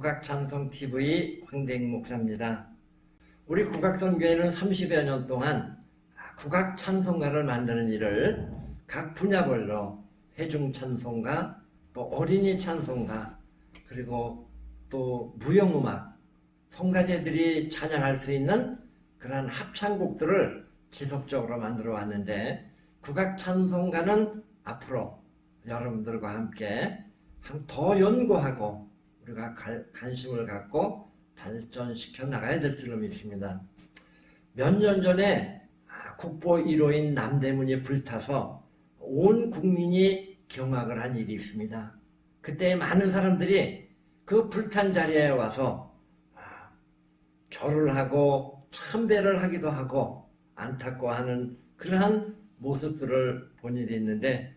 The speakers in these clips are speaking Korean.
국악찬송TV 황대익 목사입니다. 우리 국악선교회는 30여 년 동안 국악찬송가를 만드는 일을 각 분야별로 회중찬송가, 또 어린이 찬송가, 그리고 또 무용음악, 성가대들이 찬양할 수 있는 그러한 합창곡들을 지속적으로 만들어 왔는데 국악찬송가는 앞으로 여러분들과 함께 한더 연구하고 우리가 갈- 관심을 갖고 발전시켜 나가야 될 줄로 믿습니다. 몇 년 전에 아, 국보 1호인 남대문이 불타서 온 국민이 경악을 한 일이 있습니다. 그때 많은 사람들이 그 불탄 자리에 와서 아, 절을 하고 참배를 하기도 하고 안타까워하는 그러한 모습들을 본 일이 있는데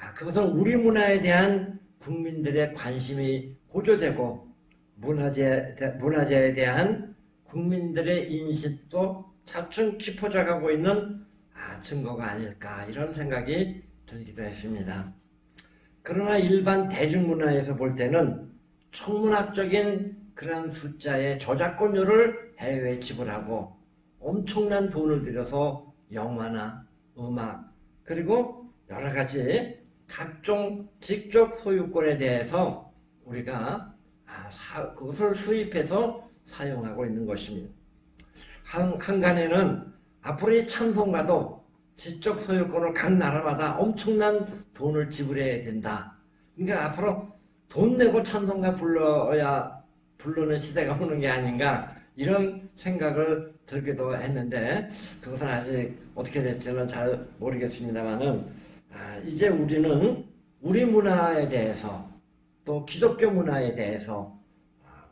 아, 그것은 우리 문화에 대한 국민들의 관심이 고조되고 문화재, 문화재에 대한 국민들의 인식도 차츰 깊어져 가고 있는 아, 증거가 아닐까 이런 생각이 들기도 했습니다. 그러나 일반 대중문화에서 볼 때는 천문학적인 그런 숫자의 저작권료를 해외에 지불하고 엄청난 돈을 들여서 영화나 음악 그리고 여러 가지 각종 직접 소유권에 대해서 우리가 아, 사- 그것을 수입해서 사용하고 있는 것입니다. 한, 한간에는 앞으로 이 찬송가도 지적 소유권을 각 나라마다 엄청난 돈을 지불해야 된다. 그러니까 앞으로 돈 내고 찬송가 불러야 부르는 시대가 오는 게 아닌가 이런 생각을 들기도 했는데 그것은 아직 어떻게 될지는 잘 모르겠습니다만은 아, 이제 우리는 우리 문화에 대해서 또 기독교 문화에 대해서 아,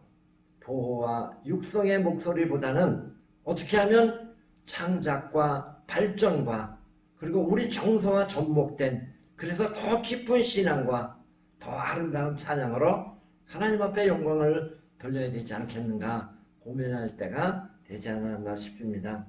보호와 육성의 목소리보다는 어떻게 하면 창작과 발전과 그리고 우리 정서와 접목된 그래서 더 깊은 신앙과 더 아름다운 찬양으로 하나님 앞에 영광을 돌려야 되지 않겠는가 고민할 때가 되지 않았나 싶습니다.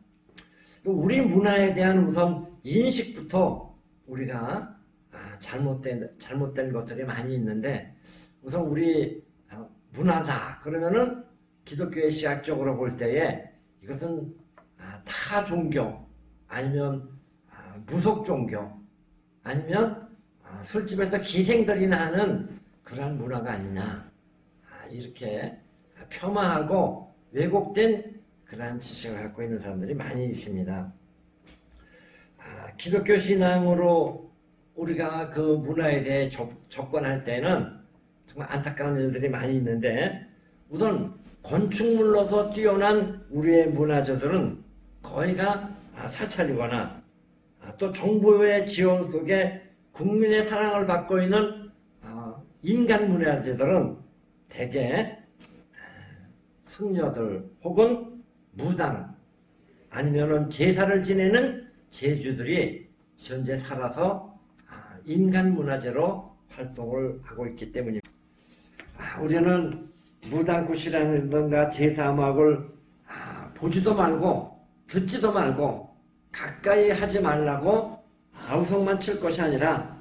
우리 문화에 대한 우선 인식부터 우리가 아, 잘못된 잘못된 것들이 많이 있는데 우선 우리 아, 문화다 그러면은 기독교의 시각적으로 볼 때에 이것은 아, 타 종교 아니면 아, 무속 종교 아니면 아, 술집에서 기생들이나 하는 그러한 문화가 아니냐 아, 이렇게 폄하하고 왜곡된 그러한 지식을 갖고 있는 사람들이 많이 있습니다. 아, 기독교 신앙으로 우리가 그 문화에 대해 접, 접근할 때는 정말 안타까운 일들이 많이 있는데 우선 건축물로서 뛰어난 우리의 문화재들은 거의가 아, 사찰이거나 아, 또 정부의 지원 속에 국민의 사랑을 받고 있는 아, 인간 문화재들은 대개 아, 승려들 혹은 무당 아니면은 제사를 지내는 제주들이 현재 살아서 아, 인간 문화재로 활동을 하고 있기 때문입니다. 아, 우리는 무당굿이라든가 제사음악을 아, 보지도 말고 듣지도 말고 가까이 하지 말라고 아우성만 칠 것이 아니라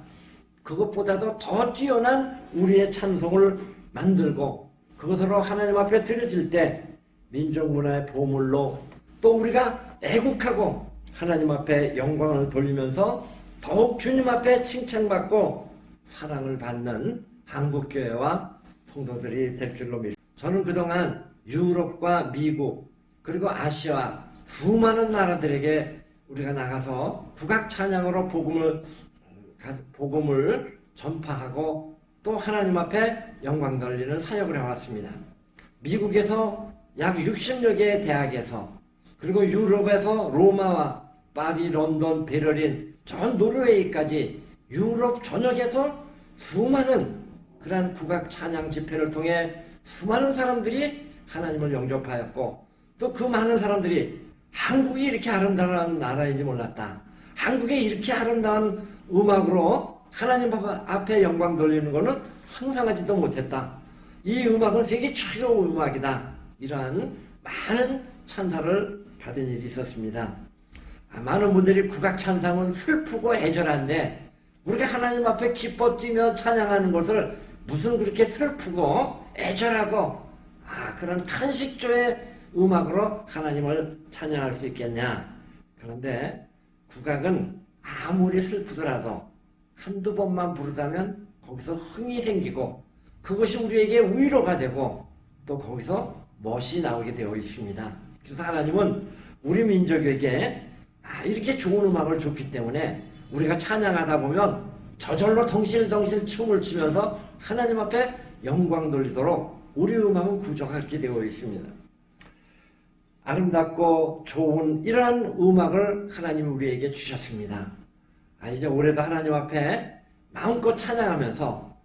그것보다도 더 뛰어난 우리의 찬송을 만들고 그것으로 하나님 앞에 드려질 때 민족 문화의 보물로 또 우리가 애국하고 하나님 앞에 영광을 돌리면서 더욱 주님 앞에 칭찬받고 사랑을 받는 한국교회와 성도들이 될 줄로 믿습니다. 저는 그동안 유럽과 미국 그리고 아시아 수많은 나라들에게 우리가 나가서 국악 찬양으로 복음을 가- 복음을 전파하고 또 하나님 앞에 영광 돌리는 사역을 해왔습니다. 미국에서 약 60여 개의 대학에서 그리고 유럽에서 로마와 파리, 런던, 베를린, 전 노르웨이까지 유럽 전역에서 수많은 그러한 국악 찬양 집회를 통해 수많은 사람들이 하나님을 영접하였고 또 그 많은 사람들이 한국이 이렇게 아름다운 나라인지 몰랐다. 한국에 이렇게 아름다운 음악으로 하나님 앞에 영광 돌리는 것은 상상하지도 못했다. 이 음악은 되게 최고의 음악이다. 이러한 많은 찬사를 받은 일이 있었습니다. 아, 많은 분들이 국악 찬상은 슬프고 애절한데 우리가 하나님 앞에 기뻐 뛰며 찬양하는 것을 무슨 그렇게 슬프고 애절하고 아, 그런 탄식조의 음악으로 하나님을 찬양할 수 있겠냐? 그런데 국악은 아무리 슬프더라도 한두 번만 부르다면 거기서 흥이 생기고 그것이 우리에게 위로가 되고 또 거기서 멋이 나오게 되어 있습니다. 그래서 하나님은 우리 민족에게 아, 이렇게 좋은 음악을 줬기 때문에 우리가 찬양하다 보면 저절로 덩실덩실 춤을 추면서 하나님 앞에 영광 돌리도록 우리 음악은 구조가 그렇게 되어 있습니다. 아름답고 좋은 이러한 음악을 하나님이 우리에게 주셨습니다. 아, 이제 올해도 하나님 앞에 마음껏 찬양하면서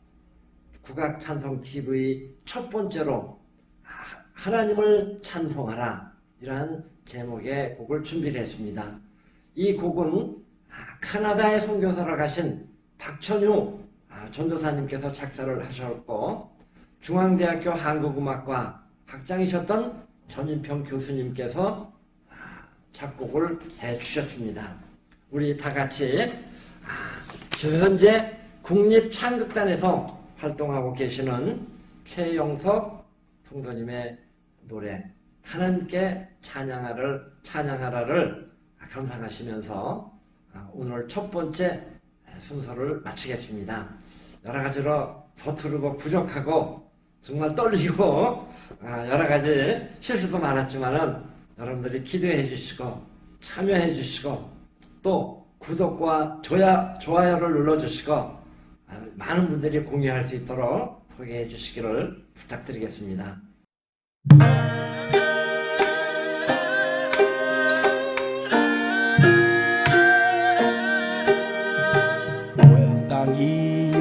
국악 찬송 TV 첫 번째로 아, 하나님을 찬송하라 이러한 제목의 곡을 준비를 했습니다. 이 곡은 아, 카나다에 선교사로 가신 박천유 아, 전도사님께서 작사를 하셨고 중앙대학교 한국음악과 학장이셨던 전인평 교수님께서 아, 작곡을 해 주셨습니다. 우리 다 같이 아, 저 현재 국립창극단에서 활동하고 계시는 최영석 성도님의 노래 하나님께 찬양하를 찬양하라를 감상하시면서 아, 오늘 첫 번째 순서를 마치겠습니다. 여러 가지로 서투르고 부족하고 정말 떨리고 아, 여러 가지 실수도 많았지만은 여러분들이 기도해 주시고 참여해 주시고 또 구독과 좋아, 좋아요를 눌러 주시고 아, 많은 분들이 공유할 수 있도록 소개해 주시기를 부탁드리겠습니다.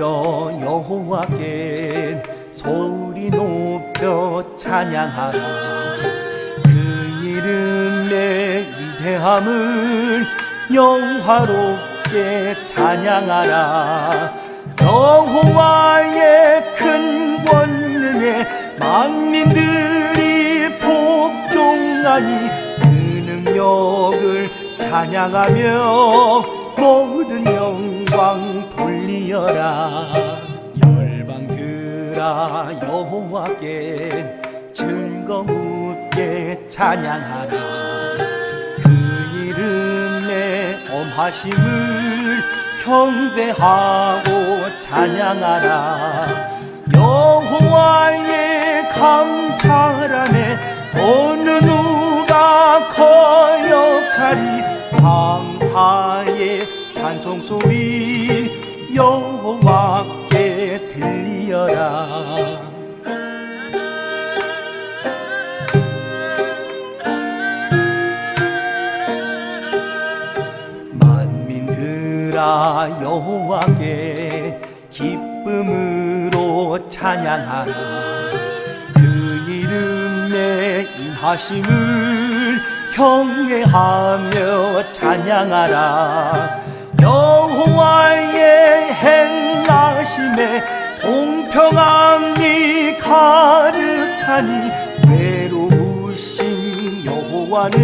땅이여 여호와께 소리 높여 찬양하라. 그 이름의 위대함을 영화롭게 찬양하라. 여호와의 큰 권능에 만민들이 복종하니 그 능력을 찬양하며 돌리어라. 열방들아 여호와께 즐거우게 찬양하라. 그 이름의 엄하심을 경배하고 찬양하라. 여호와의 감찰함에 어느 누가 거역하리? 감사의 찬송 소리 여호와께 들리어라. 만민들아 여호와께 기쁨으로 찬양하라. 그 이름의 인하심을 경외하며 찬양하라 여호와의 행하심에 공평함이 가득하니 외로우신 여호와는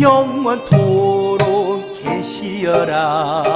영원토록 계시어라